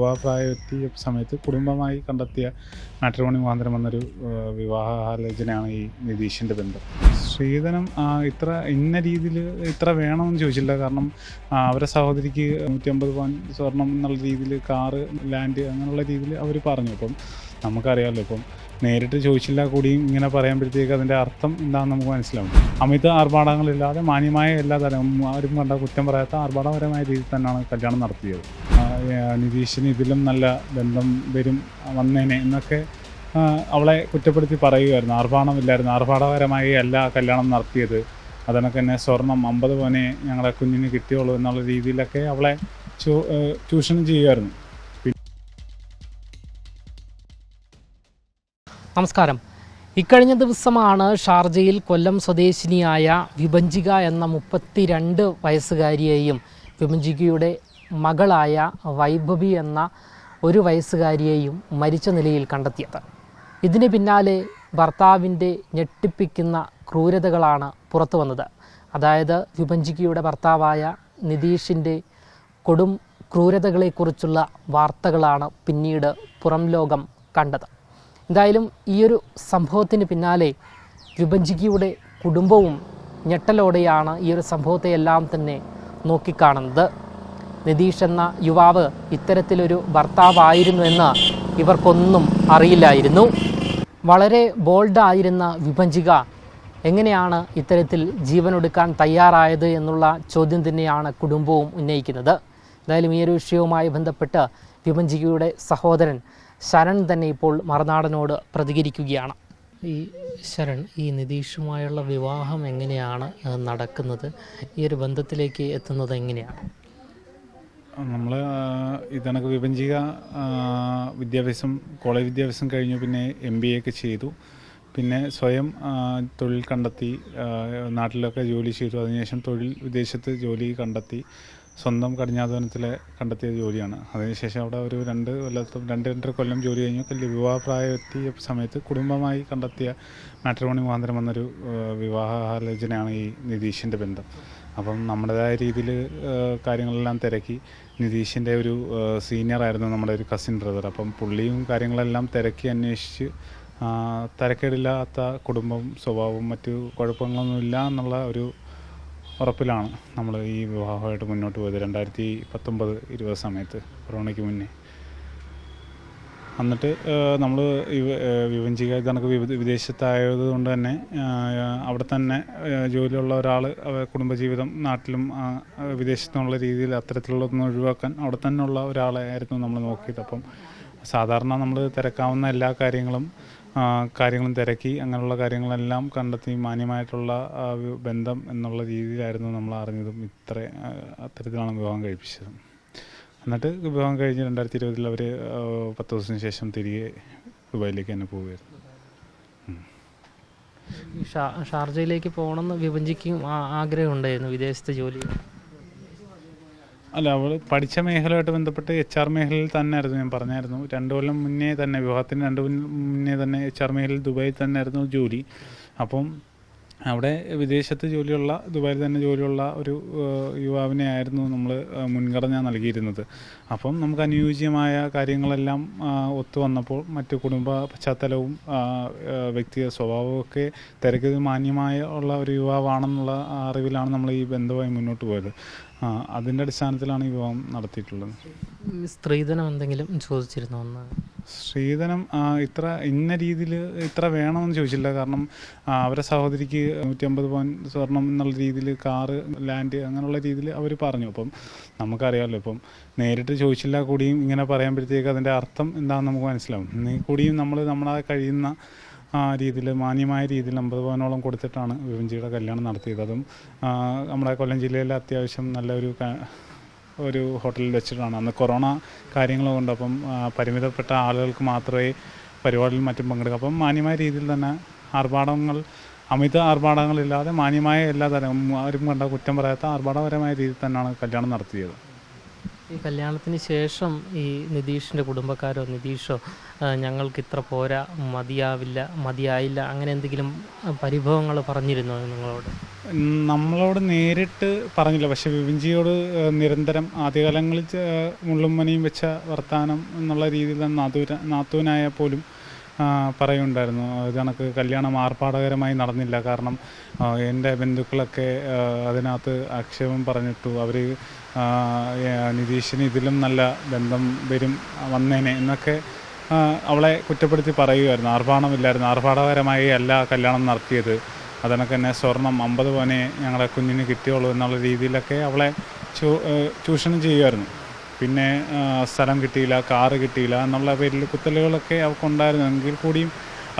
വിവാഹപ്രായം എത്തിയ സമയത്ത് കുടുംബമായി കണ്ടെത്തിയ മാട്രിമോണി മുഖാന്തരം വന്നൊരു വിവാഹാലോചനയാണ് ഈ നിതീഷിന്റെ ബന്ധം. ശ്രീധനം ഇത്ര ഇന്ന രീതിയിൽ ഇത്ര വേണമെന്ന് ചോദിച്ചില്ല കാരണം അവരെ സഹോദരിക്ക് നൂറ്റമ്പത് പവൻ സ്വർണം എന്നുള്ള രീതിയിൽ കാറ് ലാൻഡ് അങ്ങനെയുള്ള രീതിയിൽ അവർ പറഞ്ഞു. അപ്പം നമുക്കറിയാമല്ലോ ഇപ്പം നേരിട്ട് ചോദിച്ചില്ല കൂടിയും ഇങ്ങനെ പറയുമ്പോഴത്തേക്ക് അതിന്റെ അർത്ഥം എന്താണെന്ന് നമുക്ക് മനസ്സിലാവും. അമിത ആർഭാടങ്ങളില്ലാതെ മാന്യമായ എല്ലാ തരം ആരും കണ്ട കുറ്റം പറയാത്ത ആർഭാടപരമായ രീതിയിൽ തന്നെയാണ് കല്യാണം നടത്തിയത്. നിതീഷിന് ഇതിലും നല്ല ബന്ധം വരും വന്നേനെ എന്നൊക്കെ അവളെ കുറ്റപ്പെടുത്തി പറയുമായിരുന്നു ആർഭാടമില്ലായിരുന്നു ആർഭാടകരമായി അല്ല കല്യാണം നടത്തിയത്. അതിനൊക്കെ തന്നെ സ്വർണം അമ്പത് പോനെ ഞങ്ങളെ കുഞ്ഞിന് കിട്ടിയുള്ളൂ എന്നുള്ള രീതിയിലൊക്കെ അവളെ ചൂഷണം ചെയ്യുമായിരുന്നു നമസ്കാരം. ഇക്കഴിഞ്ഞ ദിവസമാണ് ഷാർജയിൽ കൊല്ലം സ്വദേശിനിയായ വിഭഞ്ചിക എന്ന മുപ്പത്തിരണ്ട് വയസ്സുകാരിയെയും വിഭജികയുടെ മകളായ വൈഭവി എന്ന ഒരു വയസ്സുകാരിയെയും മരിച്ച നിലയിൽ കണ്ടെത്തിയത്. ഇതിന് പിന്നാലെ ഭർത്താവിന്റെ ഞെട്ടിപ്പിക്കുന്ന ക്രൂരതകളാണ് പുറത്തു വന്നത്. അതായത് വിഭജികയുടെ ഭർത്താവായ നിതീഷിന്റെ കൊടും ക്രൂരതകളെക്കുറിച്ചുള്ള വാർത്തകളാണ് പിന്നീട് പുറം ലോകം കണ്ടത്. എന്തായാലും ഈയൊരു സംഭവത്തിന് പിന്നാലെ വിഭജികയുടെ കുടുംബവും ഞെട്ടലോടെയാണ് ഈ ഒരു സംഭവത്തെ എല്ലാം തന്നെ നോക്കിക്കാണുന്നത്. നിതീഷ് എന്ന യുവാവ് ഇത്തരത്തിലൊരു ഭർത്താവായിരുന്നു എന്ന് ഇവർക്കൊന്നും അറിയില്ലായിരുന്നു. വളരെ ബോൾഡായിരുന്ന വിഭജിക എങ്ങനെയാണ് ഇത്തരത്തിൽ ജീവനൊടുക്കാൻ തയ്യാറായത് എന്നുള്ള ചോദ്യം തന്നെയാണ് കുടുംബവും ഉന്നയിക്കുന്നത്. എന്തായാലും ഈ ഒരു വിഷയവുമായി ബന്ധപ്പെട്ട് വിഭജികയുടെ സഹോദരൻ ശരൺ തന്നെ ഇപ്പോൾ മറുനാടനോട് പ്രതികരിക്കുകയാണ്. ഈ ശരൺ ഈ നിതീഷുമായുള്ള വിവാഹം എങ്ങനെയാണ് നടക്കുന്നത്? ഈ ഒരു ബന്ധത്തിലേക്ക് എത്തുന്നത് എങ്ങനെയാണ്? നമ്മൾ ഇതണക്ക് വിഭജിക വിദ്യാഭ്യാസം കോളേജ് വിദ്യാഭ്യാസം കഴിഞ്ഞു പിന്നെ എം ബി എ ഒക്കെ ചെയ്തു. പിന്നെ സ്വയം തൊഴിൽ കണ്ടെത്തി നാട്ടിലൊക്കെ ജോലി ചെയ്തു. അതിനുശേഷം തൊഴിൽ വിദേശത്ത് ജോലി കണ്ടെത്തി സ്വന്തം കഠിനാധ്വാനത്തിൽ കണ്ടെത്തിയ ജോലിയാണ്. അതിനുശേഷം അവിടെ ഒരു രണ്ട് കൊല്ലത്തും രണ്ട് രണ്ടര കൊല്ലം ജോലി കഴിഞ്ഞു. വിവാഹപ്രായം എത്തിയ സമയത്ത് കുടുംബമായി കണ്ടെത്തിയ മാട്രിമോണി മുഖാന്തരം എന്നൊരു വിവാഹാലോചനയാണ് ഈ നിതീഷിന്റെ ബന്ധം. അപ്പം നമ്മുടേതായ രീതിയിൽ കാര്യങ്ങളെല്ലാം തിരക്കി. നിതീഷിന്റെ ഒരു സീനിയർ ആയിരുന്നു നമ്മുടെ ഒരു കസിൻ ബ്രദർ അപ്പം പുള്ളിയും കാര്യങ്ങളെല്ലാം തിരക്കി അന്വേഷിച്ച് തിരക്കേടില്ലാത്ത കുടുംബം സ്വഭാവവും മറ്റു കുഴപ്പങ്ങളൊന്നുമില്ല എന്നുള്ള ഒരു ഉറപ്പിലാണ് നമ്മൾ ഈ വിവാഹമായിട്ട് മുന്നോട്ട് പോയത്. രണ്ടായിരത്തി പത്തൊമ്പത് ഇരുപത് സമയത്ത് കൊറോണയ്ക്ക് മുന്നേ. എന്നിട്ട് നമ്മൾ വിവഞ്ചിക കണക്ക് വിദേശത്തായത് കൊണ്ട് തന്നെ അവിടെ തന്നെ ജോലിയുള്ള ഒരാൾ കുടുംബജീവിതം നാട്ടിലും വിദേശത്തുള്ള രീതിയിൽ അത്തരത്തിലുള്ളതൊന്നും ഒഴിവാക്കാൻ അവിടെ തന്നെ ഉള്ള ഒരാളെ ആയിരുന്നു നമ്മൾ നോക്കിയത്. അപ്പം സാധാരണ നമ്മൾ തിരക്കാവുന്ന എല്ലാ കാര്യങ്ങളും കാര്യങ്ങളും തിരക്കി അങ്ങനെയുള്ള കാര്യങ്ങളെല്ലാം കണ്ടെത്തി മാന്യമായിട്ടുള്ള ബന്ധം എന്നുള്ള രീതിയിലായിരുന്നു നമ്മൾ അറിഞ്ഞതും ഇത്ര അത്തരത്തിലാണ് വിവാഹം കഴിപ്പിച്ചത്. എന്നിട്ട് വിവാഹം കഴിഞ്ഞ് രണ്ടായിരത്തി ഇരുപതിൽ അവർ പത്ത് ദിവസത്തിന് ശേഷം തിരികെ ദുബായിലേക്ക് തന്നെ പോവുകയായിരുന്നു. ഷാർജയിലേക്ക് പോകണം ഷാർജയിലേക്ക് പോകണമെന്ന് വിഭജിക്കും ആഗ്രഹമുണ്ടായിരുന്നു വിദേശത്തെ ജോലി. അല്ല അവൾ പഠിച്ച മേഖലയുമായിട്ട് ബന്ധപ്പെട്ട് എച്ച് ആർ മേഖലയിൽ തന്നെ ആയിരുന്നു ഞാൻ പറഞ്ഞായിരുന്നു. രണ്ടു കൊല്ലം മുന്നേ തന്നെ വിവാഹത്തിന് രണ്ട് മുന്നേ തന്നെ എച്ച് ആർ മേഖലയിൽ ദുബായിൽ തന്നെ ആയിരുന്നു ജോലി. അപ്പം അവിടെ വിദേശത്ത് ജോലിയുള്ള ദുബായിൽ തന്നെ ജോലിയുള്ള ഒരു യുവാവിനെ ആയിരുന്നു നമ്മൾ മുൻഗണന നൽകിയിരുന്നത്. അപ്പം നമുക്ക് അനുയോജ്യമായ കാര്യങ്ങളെല്ലാം ഒത്തു വന്നപ്പോൾ മറ്റു കുടുംബ പശ്ചാത്തലവും വ്യക്തി സ്വഭാവവും ഒക്കെ തിരക്ക് മാന്യമായ ഉള്ള ഒരു യുവാവാണെന്നുള്ള അറിവിലാണ് നമ്മൾ ഈ ബന്ധവുമായി മുന്നോട്ട് പോയത്. അതിന്റെ അടിസ്ഥാനത്തിലാണ് ഈ വിവാഹം നടത്തിയിട്ടുള്ളത്. സ്ത്രീധനം എന്തെങ്കിലും ചോദിച്ചിരുന്നു ആ, ഇത്ര ഇന്ന രീതിയിൽ ഇത്ര വേണമെന്ന് ചോദിച്ചില്ല. കാരണം അവരെ സഹോദരിക്ക് നൂറ്റമ്പത് പവൻ സ്വർണം എന്നുള്ള രീതിയിൽ കാറ് ലാൻഡ് അങ്ങനെയുള്ള രീതിയിൽ അവർ പറഞ്ഞു. അപ്പം നമുക്കറിയാമല്ലോ ഇപ്പം നേരിട്ട് ചോദിച്ചില്ല കൂടിയും ഇങ്ങനെ പറയുമ്പോഴത്തേക്ക് അതിന്റെ അർത്ഥം എന്താണെന്ന് നമുക്ക് മനസ്സിലാവും. കൂടിയും നമ്മൾ നമ്മളെ കഴിയുന്ന രീതിയിൽ മാന്യമായ രീതിയിൽ അമ്പത് പവനോളം കൊടുത്തിട്ടാണ് വിവഞ്ചിയുടെ കല്യാണം നടത്തിയത്. അതും നമ്മുടെ കൊല്ലം ജില്ലയിലെ അത്യാവശ്യം നല്ലൊരു ഒരു ഹോട്ടലിൽ വെച്ചിട്ടാണ്. അന്ന് കൊറോണ കാര്യങ്ങൾ കൊണ്ട് അപ്പം പരിമിതപ്പെട്ട ആളുകൾക്ക് മാത്രമേ പരിപാടിയിൽ മറ്റും പങ്കെടുക്കാം. അപ്പം മാന്യമായ രീതിയിൽ തന്നെ ആർഭാടങ്ങൾ അമിത ആർഭാടങ്ങളില്ലാതെ മാന്യമായ എല്ലാ തരം ആരും കണ്ട കുറ്റം പറയാത്ത ആർഭാടപരമായ രീതിയിൽ തന്നെയാണ് കല്യാണം നടത്തിയത്. ഈ കല്യാണത്തിന് ശേഷം ഈ നിതീഷിന്റെ കുടുംബക്കാരോ നിതീഷോ ഞങ്ങൾക്ക് ഇത്ര പോരാ മതിയാവില്ല മതിയായില്ല അങ്ങനെ എന്തെങ്കിലും പരിഭവങ്ങൾ പറഞ്ഞിരുന്നോ നിങ്ങളോട്? നമ്മളോട് നേരിട്ട് പറഞ്ഞില്ല. പക്ഷെ വിപിൻജിയോട് നിരന്തരം ആദ്യകാലങ്ങളിൽ മുള്ളുമ്മനെയും മുള്ളും മനയും വെച്ച വർത്താനം എന്നുള്ള രീതിയിൽ നാത്തൂര നാത്തൂനായ പോലും പറയുണ്ടായിരുന്നു അത് കണക്ക് കല്യാണം ആർഭാടകരമായി നടന്നില്ല. കാരണം എന്റെ ബന്ധുക്കളൊക്കെ അതിനകത്ത് ആക്ഷേപം പറഞ്ഞിട്ടു അവർ നിതീഷിന് ഇതിലും നല്ല ബന്ധം വരും വന്നേനെ എന്നൊക്കെ അവളെ കുറ്റപ്പെടുത്തി പറയുമായിരുന്നു ആർഭാടമില്ലായിരുന്നു ആർഭാടകരമായി അല്ല കല്യാണം നടത്തിയത്. അതിനൊക്കെ തന്നെ സ്വർണം അമ്പത് പവനെ ഞങ്ങളുടെ കുഞ്ഞിന് കിട്ടിയുള്ളൂ എന്നുള്ള രീതിയിലൊക്കെ അവളെ ചൂഷണം ചെയ്യുമായിരുന്നു പിന്നെ സ്ഥലം കിട്ടിയില്ല കാറ് കിട്ടിയില്ല എന്നുള്ള പേരിൽ കുത്തലുകളൊക്കെ അവൾക്കുണ്ടായിരുന്നു എങ്കിൽ കൂടിയും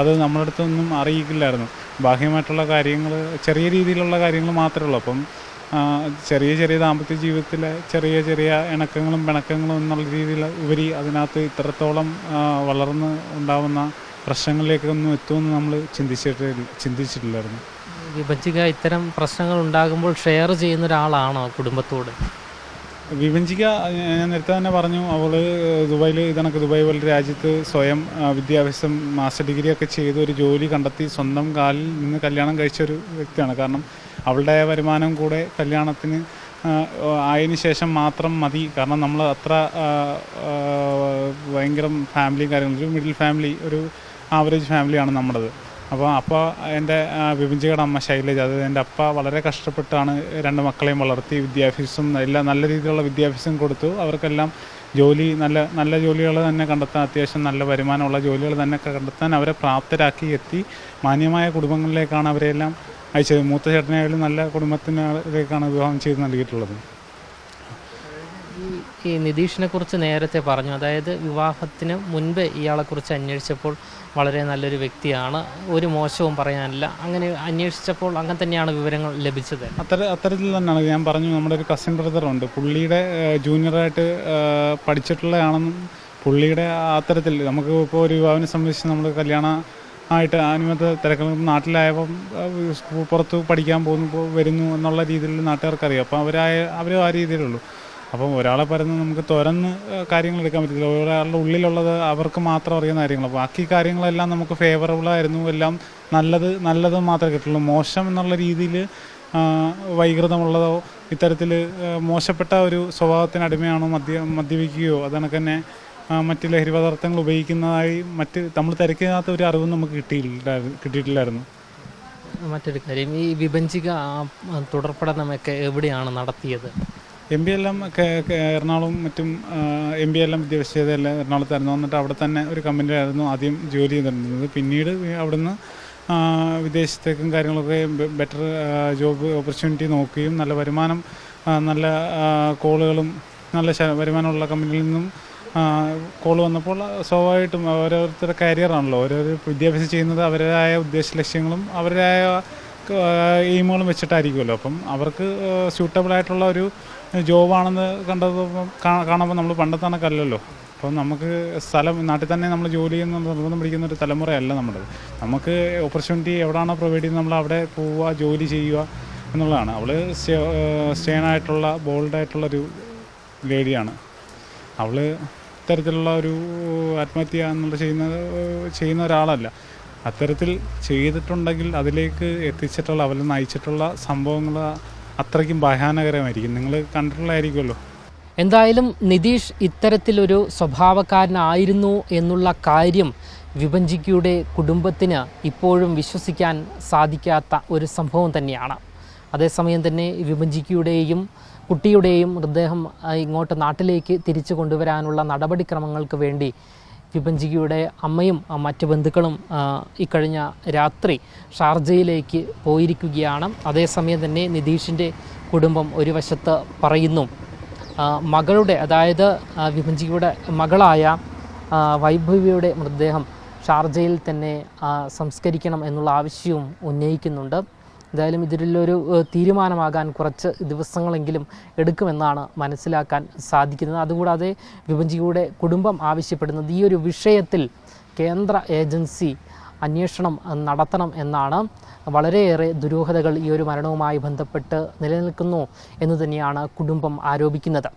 അത് നമ്മുടെ അടുത്തൊന്നും അറിയിക്കില്ലായിരുന്നു. ബാഹ്യമായിട്ടുള്ള കാര്യങ്ങൾ ചെറിയ രീതിയിലുള്ള കാര്യങ്ങൾ മാത്രമേ ഉള്ളൂ. അപ്പം ചെറിയ ചെറിയ ദാമ്പത്യ ജീവിതത്തിലെ ചെറിയ ചെറിയ ഇണക്കങ്ങളും പിണക്കങ്ങളും എന്നുള്ള രീതിയിൽ ഉപരി അതിനകത്ത് ഇത്രത്തോളം വളർന്ന് ഉണ്ടാവുന്ന പ്രശ്നങ്ങളിലേക്കൊന്നും എത്തുമെന്ന് നമ്മൾ ചിന്തിച്ചിട്ട് ചിന്തിച്ചിട്ടില്ലായിരുന്നു. വിഭജിക ഇത്തരം പ്രശ്നങ്ങൾ ഉണ്ടാകുമ്പോൾ ഷെയർ ചെയ്യുന്ന ഒരാളാണോ കുടുംബത്തോട്? വിഭജിക ഞാൻ നേരത്തെ തന്നെ പറഞ്ഞു അവൾ ദുബായിൽ ഇതണക്ക് ദുബായ് പോലെ രാജ്യത്ത് സ്വയം വിദ്യാഭ്യാസം മാസ്റ്റർ ഡിഗ്രി ഒക്കെ ചെയ്ത് ഒരു ജോലി കണ്ടെത്തി സ്വന്തം കാലിൽ നിന്ന് കല്യാണം കഴിച്ച ഒരു വ്യക്തിയാണ്. കാരണം അവളുടെ വരുമാനം കൂടെ കല്യാണത്തിന് ആയതിനു ശേഷം മാത്രം മതി. കാരണം നമ്മൾ അത്ര ഭയങ്കര ഫാമിലിയും കാര്യങ്ങളും ഒരു മിഡിൽ ഫാമിലി ഒരു ആവറേജ് ഫാമിലിയാണ് നമ്മുടേത് അപ്പോൾ അപ്പോൾ എന്റെ വിഭജികയുടെ അമ്മ ശൈലജ അത് എന്റെ അപ്പ വളരെ കഷ്ടപ്പെട്ടാണ് രണ്ട് മക്കളെയും വളർത്തി വിദ്യാഭ്യാസം എല്ലാം നല്ല രീതിയിലുള്ള വിദ്യാഭ്യാസം കൊടുത്തു. അവർക്കെല്ലാം ജോലി നല്ല നല്ല ജോലികൾ തന്നെ കണ്ടെത്താൻ അത്യാവശ്യം നല്ല വരുമാനമുള്ള ജോലികൾ തന്നെ കണ്ടെത്താൻ അവരെ പ്രാപ്തരാക്കി എത്തി. മാന്യമായ കുടുംബങ്ങളിലേക്കാണ് അവരെല്ലാം അയച്ചത്. മൂത്ത ചേട്ടനായാലും നല്ല കുടുംബത്തിനേക്കാണ് വിവാഹം ചെയ്ത് നൽകിയിട്ടുള്ളത്. ഈ നിതീഷിനെ കുറിച്ച് നേരത്തെ പറഞ്ഞു. അതായത് വിവാഹത്തിന് മുൻപ് ഇയാളെക്കുറിച്ച് അന്വേഷിച്ചപ്പോൾ വളരെ നല്ലൊരു വ്യക്തിയാണ്. ഒരു മോശവും പറയാനില്ല. അങ്ങനെ അന്വേഷിച്ചപ്പോൾ അങ്ങനെ തന്നെയാണ് വിവരങ്ങൾ ലഭിച്ചത്. അത്തര അത്തരത്തിൽ തന്നെയാണ് ഞാൻ പറഞ്ഞു നമ്മുടെ ഒരു കസിൻ ബ്രദറുണ്ട് പുള്ളിയുടെ ജൂനിയറായിട്ട് പഠിച്ചിട്ടുള്ളതാണെന്നും പുള്ളിയുടെ അത്തരത്തിൽ നമുക്ക് ഇപ്പോൾ ഒരു യുവാവിനെ സംബന്ധിച്ച് നമ്മൾ കല്യാണ ആയിട്ട് അനുമത തിരക്കുകൾ നാട്ടിലായപ്പം പുറത്ത് പഠിക്കാൻ പോകുന്നു വരുന്നു എന്നുള്ള രീതിയിൽ നാട്ടുകാർക്കറിയാം. അപ്പോൾ അവരായ അവരും ആ രീതിയിലുള്ളൂ. അപ്പം ഒരാളെ പറയുന്നത് നമുക്ക് തുറന്ന് കാര്യങ്ങൾ എടുക്കാൻ പറ്റില്ല. ഒരാളുടെ ഉള്ളിലുള്ളത് അവർക്ക് മാത്രം അറിയുന്ന കാര്യങ്ങൾ. ബാക്കി കാര്യങ്ങളെല്ലാം നമുക്ക് ഫേവറബിൾ ആയിരുന്നു. എല്ലാം നല്ലത് നല്ലത് മാത്രമേ കിട്ടുള്ളൂ. മോശം എന്നുള്ള രീതിയിൽ വൈകൃതമുള്ളതോ ഇത്തരത്തിൽ മോശപ്പെട്ട ഒരു സ്വഭാവത്തിന് അടിമയാണോ മദ്യ മദ്യപിക്കുകയോ അതണക്ക് തന്നെ മറ്റ് ലഹരി പദാർത്ഥങ്ങൾ ഉപയോഗിക്കുന്നതായി മറ്റ് നമ്മൾ തിരക്കിനകത്ത് ഒരു അറിവും നമുക്ക് കിട്ടിയില്ല കിട്ടിയിട്ടില്ലായിരുന്നു. മറ്റൊരു കാര്യം ഈ വിഭജിക തുടർപഠനമൊക്കെ തുടർ എവിടെയാണ് നടത്തിയത്? എം ബി എല്ലാം എറണാകുളം മറ്റും എം ബി എല്ലാം വിദ്യാഭ്യാസതെല്ലാം എറണാകുളത്തായിരുന്നു. എന്നിട്ട് അവിടെ തന്നെ ഒരു കമ്പനിയിലായിരുന്നു ആദ്യം ജോലി ചെയ്തിരുന്നത്. പിന്നീട് അവിടുന്ന് വിദേശത്തേക്കും കാര്യങ്ങളൊക്കെ ബെറ്റർ ജോബ് ഓപ്പർച്യൂണിറ്റി നോക്കുകയും നല്ല വരുമാനം നല്ല കോളുകളും നല്ല വരുമാനമുള്ള കമ്പനിയിൽ നിന്നും കോൾ വന്നപ്പോൾ സ്വാഭാവികമായിട്ടും ഓരോരുത്തരുടെ കരിയറാണല്ലോ ഓരോരോ വിദ്യാഭ്യാസം ചെയ്യുന്നത് അവരുടേതായ ഉദ്ദേശ ലക്ഷ്യങ്ങളും അവരുടേതായ എയിമുകളും വെച്ചിട്ടായിരിക്കുമല്ലോ. അപ്പം അവർക്ക് സ്യൂട്ടബിൾ ആയിട്ടുള്ള ഒരു ജോബാണെന്ന് കണ്ടത് കാണുമ്പോൾ നമ്മൾ പണ്ടത്തെ കണക്കല്ലല്ലോ. അപ്പം നമുക്ക് സ്ഥലം നാട്ടിൽ തന്നെ നമ്മൾ ജോലി ചെയ്യുന്ന നിർബന്ധം പിടിക്കുന്ന ഒരു തലമുറയല്ല നമ്മുടെ. നമുക്ക് ഓപ്പർച്യൂണിറ്റി എവിടെയാണോ പ്രൊവൈഡ് ചെയ്യുന്നത് നമ്മൾ അവിടെ പോവുക ജോലി ചെയ്യുക എന്നുള്ളതാണ്. അവൾ സ്റ്റേണായിട്ടുള്ള ബോൾഡായിട്ടുള്ളൊരു ലേഡിയാണ്. അവൾ ഇത്തരത്തിലുള്ള ഒരു ആത്മഹത്യ എന്നുള്ള ചെയ്യുന്ന ചെയ്യുന്ന ഒരാളല്ല. അത്തരത്തിൽ ചെയ്തിട്ടുണ്ടെങ്കിൽ അതിലേക്ക് എത്തിച്ചിട്ടുള്ള അവരെ നയിച്ചിട്ടുള്ള സംഭവങ്ങൾ അത്രയ്ക്കും ഭയാനകരമായിരിക്കും. നിങ്ങൾ കണ്ടിട്ടുള്ളതായിരിക്കുമല്ലോ. എന്തായാലും നിതീഷ് ഇത്തരത്തിലൊരു സ്വഭാവക്കാരനായിരുന്നു എന്നുള്ള കാര്യം വിഭജിക്കയുടെ കുടുംബത്തിന് ഇപ്പോഴും വിശ്വസിക്കാൻ സാധിക്കാത്ത ഒരു സംഭവം തന്നെയാണ്. അതേസമയം തന്നെ വിഭജിക്കയുടെയും കുട്ടിയുടെയും മൃതദേഹം ഇങ്ങോട്ട് നാട്ടിലേക്ക് തിരിച്ചു കൊണ്ടുവരാനുള്ള നടപടിക്രമങ്ങൾക്ക് വേണ്ടി വിഭജികയുടെ അമ്മയും മറ്റ് ബന്ധുക്കളും ഇക്കഴിഞ്ഞ രാത്രി ഷാർജയിലേക്ക് പോയിരിക്കുകയാണ്. അതേസമയം തന്നെ നിതീഷിന്റെ കുടുംബം ഒരു വശത്ത് പറയുന്നു മകളുടെ അതായത് ആ, മകളായ വൈഭവിയുടെ മൃതദേഹം ഷാർജയിൽ തന്നെ സംസ്കരിക്കണം എന്നുള്ള ആവശ്യവും ഉന്നയിക്കുന്നുണ്ട്. എന്തായാലും ഇതിലൊരു തീരുമാനമാകാൻ കുറച്ച് ദിവസങ്ങളെങ്കിലും എടുക്കുമെന്നാണ് മനസ്സിലാക്കാൻ സാധിക്കുന്നത്. അതുകൂടാതെ വിഭജിയുടെ കുടുംബം ആവശ്യപ്പെടുന്നത് ഈ ഒരു വിഷയത്തിൽ കേന്ദ്ര ഏജൻസി അന്വേഷണം നടത്തണം എന്നാണ്. വളരെയേറെ ദുരൂഹതകൾ ഈ ഒരു മരണവുമായി ബന്ധപ്പെട്ട് നിലനിൽക്കുന്നു എന്ന് തന്നെയാണ് കുടുംബം ആരോപിക്കുന്നത്.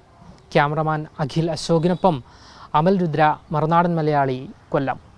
ക്യാമറമാൻ അഖിൽ അശോകിനൊപ്പം അമൽ രുദ്ര മറുനാടൻ മലയാളി കൊല്ലം.